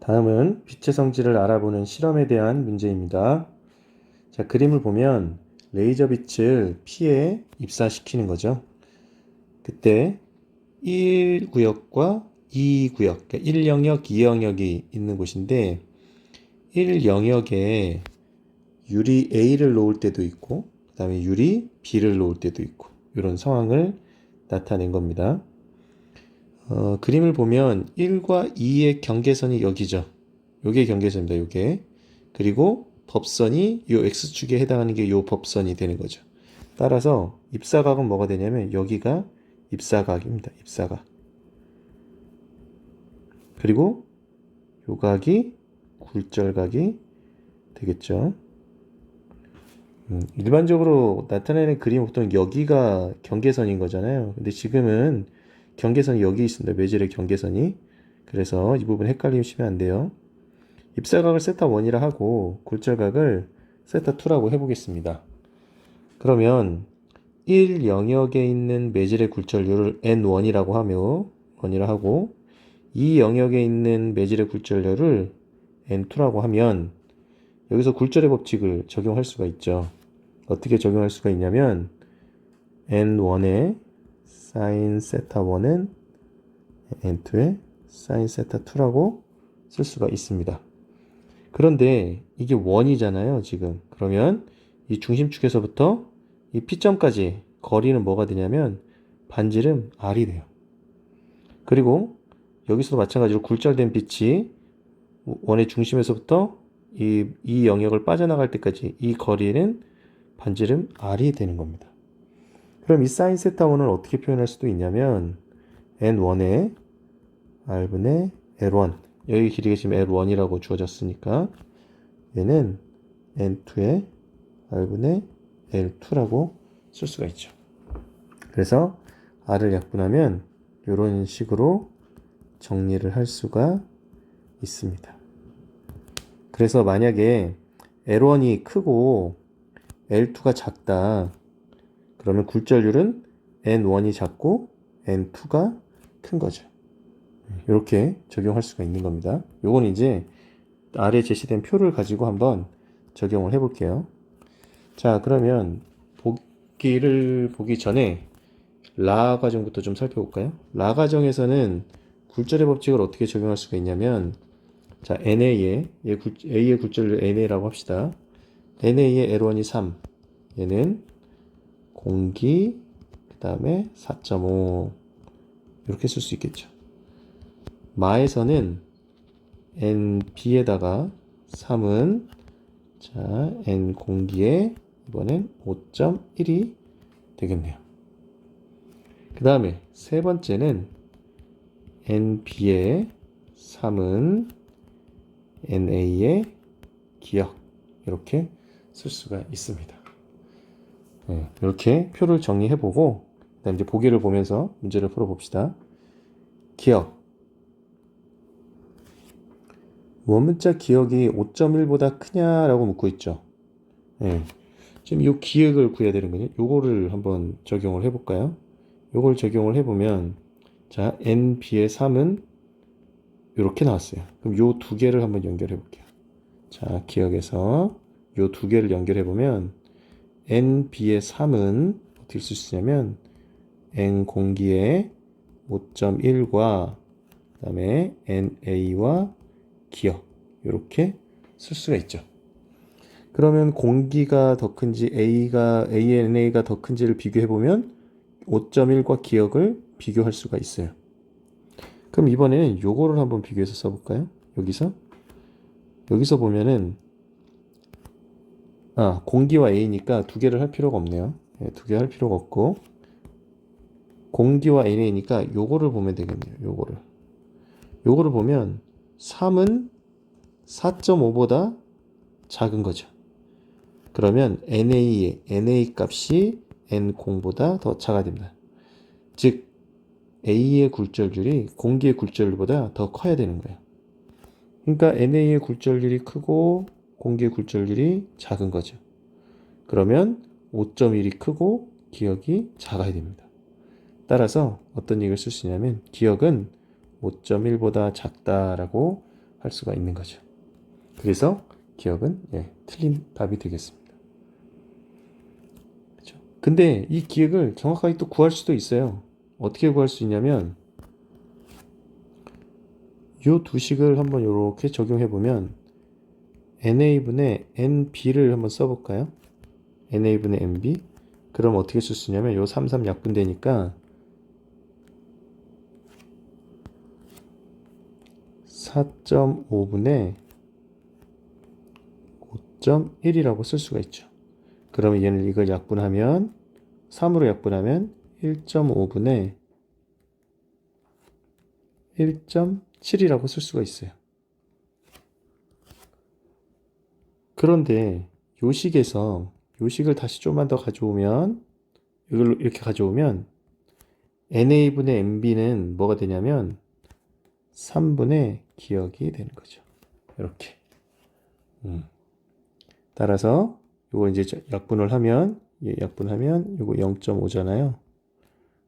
다음은 빛의 성질을 알아보는 실험에 대한 문제입니다. 자, 그림을 보면 레이저 빛을 피에 입사시키는 거죠. 그때 1구역과 2구역, 그러니까 1영역, 2영역이 있는 곳인데 1영역에 유리 A를 놓을 때도 있고 그 다음에 유리 B를 놓을 때도 있고 이런 상황을 나타낸 겁니다. 어, 그림을 보면 1과 2의 경계선이 여기죠. 요게 경계선입니다. 요게. 그리고 법선이 요 x축에 해당하는 게 요 법선이 되는 거죠. 따라서 입사각은 뭐가 되냐면 여기가 입사각입니다. 입사각. 그리고 요 각이 굴절각이 되겠죠. 음, 일반적으로 나타내는 그림 보통 여기가 경계선인 거잖아요. 근데 지금은 경계선이 여기 있습니다. 매질의 경계선이. 그래서 이 부분 헷갈리시면 안 돼요. 입사각을 세타 1이라 하고 굴절각을 세타 2라고 해보겠습니다. 그러면 1 영역에 있는 매질의 굴절률을 n1이라고 하며 1이라 하고 2 영역에 있는 매질의 굴절률을 n2라고 하면 여기서 굴절의 법칙을 적용할 수가 있죠. 어떻게 적용할 수가 있냐면 n1에 sin 세타 1은 n2에 sin 세타 2라고 쓸 수가 있습니다. 그런데 이게 원이잖아요, 지금. 그러면 이 중심축에서부터 이 P점까지 거리는 뭐가 되냐면 반지름 R이 돼요. 그리고 여기서도 마찬가지로 굴절된 빛이 원의 중심에서부터 이, 이 영역을 빠져나갈 때까지 이 거리는 반지름 R이 되는 겁니다. 그럼 이 사인 세타 1을 어떻게 표현할 수도 있냐면 n1에 r분의 l1 여기 길이가 지금 l1이라고 주어졌으니까 얘는 n2에 r분의 l2라고 쓸 수가 있죠. 그래서 r을 약분하면 이런 식으로 정리를 할 수가 있습니다. 그래서 만약에 L1이 크고 L2가 작다. 그러면 굴절률은 N1이 작고 N2가 큰 거죠. 이렇게 적용할 수가 있는 겁니다. 요건 이제 아래 제시된 표를 가지고 한번 적용을 해 볼게요. 자, 그러면 보기를 보기 전에 라 과정부터 좀 살펴볼까요? 라 과정에서는 굴절의 법칙을 어떻게 적용할 수가 있냐면 자, NA에 얘 굴, A의 굴절을 NA라고 합시다. NA의 L1이 3. 얘는 공기 그 다음에 4.5 이렇게 쓸 수 있겠죠. 마에서는 NB에다가 3은 자, N 공기에 이번엔 5.1이 되겠네요. 그 다음에 세 번째는 NB에 3은 NA의 기억 이렇게 쓸 수가 있습니다. 네, 이렇게 표를 정리해보고 그다음 이제 보기를 보면서 문제를 풀어봅시다. 기억 원문자 기억이 5.1보다 크냐라고 묻고 있죠. 네, 지금 이 기억을 구해야 되는 거죠. 요거를 한번 적용을 해볼까요? 요걸 적용을 해보면 자 NB의 3은 이렇게 나왔어요. 그럼 요 두 개를 한번 연결해 볼게요. 자, 기억에서 요 두 개를 연결해 보면 NB의 3은 어떻게 쓸 수 있냐면 N 공기의 5.1과 그다음에 NA와 기억 이렇게 쓸 수가 있죠. 그러면 공기가 더 큰지 A가 ANA가 더 큰지를 비교해 보면 5.1과 기억을 비교할 수가 있어요. 그럼 이번에는 요거를 한번 비교해서 써볼까요? 여기서 여기서 보면은 아 공기와 A니까 두 개를 할 필요가 없네요. 네, 두개 할 필요가 없고 공기와 NA니까 요거를 보면 되겠네요. 요거를 요거를 보면 3은 4.5보다 작은 거죠. 그러면 NA의 NA 값이 N0보다 더 작아 됩니다. 즉 A의 굴절률이 공기의 굴절률보다 더 커야 되는 거예요. 그러니까 NA의 굴절률이 크고 공기의 굴절률이 작은 거죠. 그러면 5.1이 크고 기억이 작아야 됩니다. 따라서 어떤 얘기를 쓸 수 있냐면 기억은 5.1보다 작다라고 할 수가 있는 거죠. 그래서 기억은 예, 틀린 답이 되겠습니다. 그렇죠? 근데 이 기억을 정확하게 또 구할 수도 있어요. 어떻게 구할 수 있냐면 요 두 식을 한번 이렇게 적용해 보면 NA분의 NB를 한번 써볼까요? NA분의 NB 그럼 어떻게 쓸 수 있냐면 요 33 약분되니까 4.5분의 5.1이라고 쓸 수가 있죠. 그러면 얘는 이걸 약분하면 3으로 약분하면 1.5분의 1.7이라고 쓸 수가 있어요. 그런데 요식에서 요식을 다시 좀만 더 가져오면 이걸 이렇게 가져오면 NA분의 MB는 뭐가 되냐면 3분의 기억이 되는 거죠. 이렇게. 음. 따라서 요거 이제 저- 약분을 하면 예, 약분하면 요거 0.5잖아요.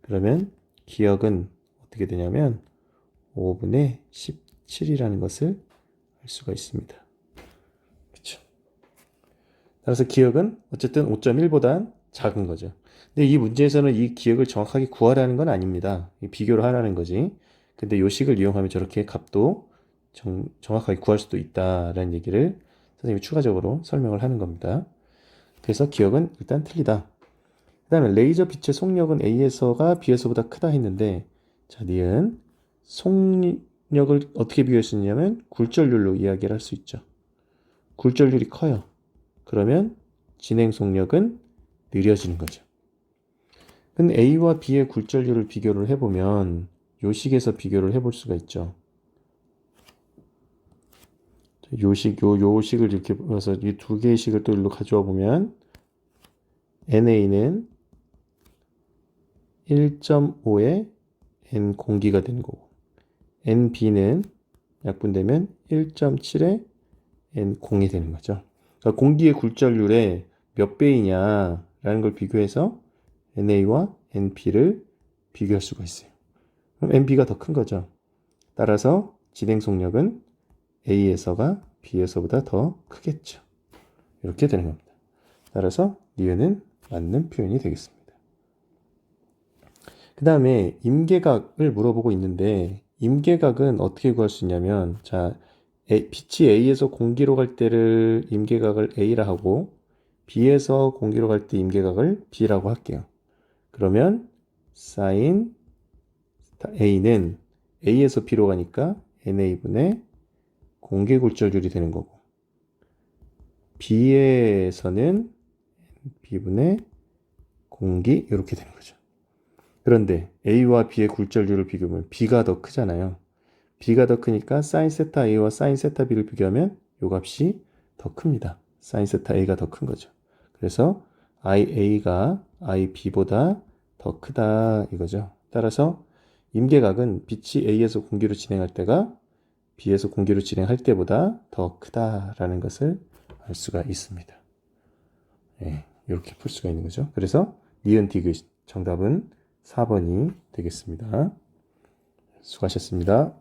그러면 기억은 어떻게 되냐면 5분의 17이라는 것을 알 수가 있습니다. 따라서 기억은 어쨌든 5.1보다 작은 거죠. 근데 이 문제에서는 이 기억을 정확하게 구하라는 건 아닙니다. 이 비교를 하라는 거지. 근데 요 식을 이용하면 저렇게 값도 정, 정확하게 구할 수도 있다라는 얘기를 선생님이 추가적으로 설명을 하는 겁니다. 그래서 기억은 일단 틀리다. 그 다음에 레이저 빛의 속력은 A에서가 B에서보다 크다 했는데 자, 니은 속력을 어떻게 있냐면 굴절률로 이야기를 할 수 있죠. 굴절률이 커요. 그러면 진행 속력은 느려지는 거죠. 근데 A와 B의 굴절률을 비교를 해보면 요 식에서 비교를 해볼 수가 있죠. 요식, 요, 요 식을 이렇게 봐서 이 두 개의 식을 또 일로 가져와 보면 NA는 1.5의 N 공기가 되는 거고 NB는 약분되면 1.7의 N 공이 되는 거죠. 그러니까 공기의 굴절률의 몇 배이냐라는 걸 비교해서 NA와 NB를 비교할 수가 있어요. 그럼 NB가 더 큰 거죠. 따라서 진행 속력은 A에서가 B에서보다 더 크겠죠. 이렇게 되는 겁니다. 따라서 니은은 맞는 표현이 되겠습니다. 그 다음에 임계각을 물어보고 있는데 임계각은 어떻게 구할 수 있냐면 자 A, 빛이 A에서 공기로 갈 때를 임계각을 A라 하고 B에서 공기로 갈 때 임계각을 B라고 할게요. 그러면 사인 A는 A에서 B로 가니까 NA분의 공개 굴절률이 되는 거고 B에서는 B분의 공기 이렇게 되는 거죠. 그런데 A와 B의 굴절률을 비교하면 B가 더 크잖아요. B가 더 크니까 사인 세타 A와 사인 세타 B를 비교하면 요 값이 더 큽니다. 사인 세타 A가 더 큰 거죠. 그래서 IA가 IB보다 더 크다 이거죠. 따라서 임계각은 빛이 A에서 공기로 진행할 때가 B에서 공기로 진행할 때보다 더 크다라는 것을 알 수가 있습니다. 예, 이렇게 풀 수가 있는 거죠. 그래서 니은 디귿 정답은 4번이 되겠습니다. 수고하셨습니다.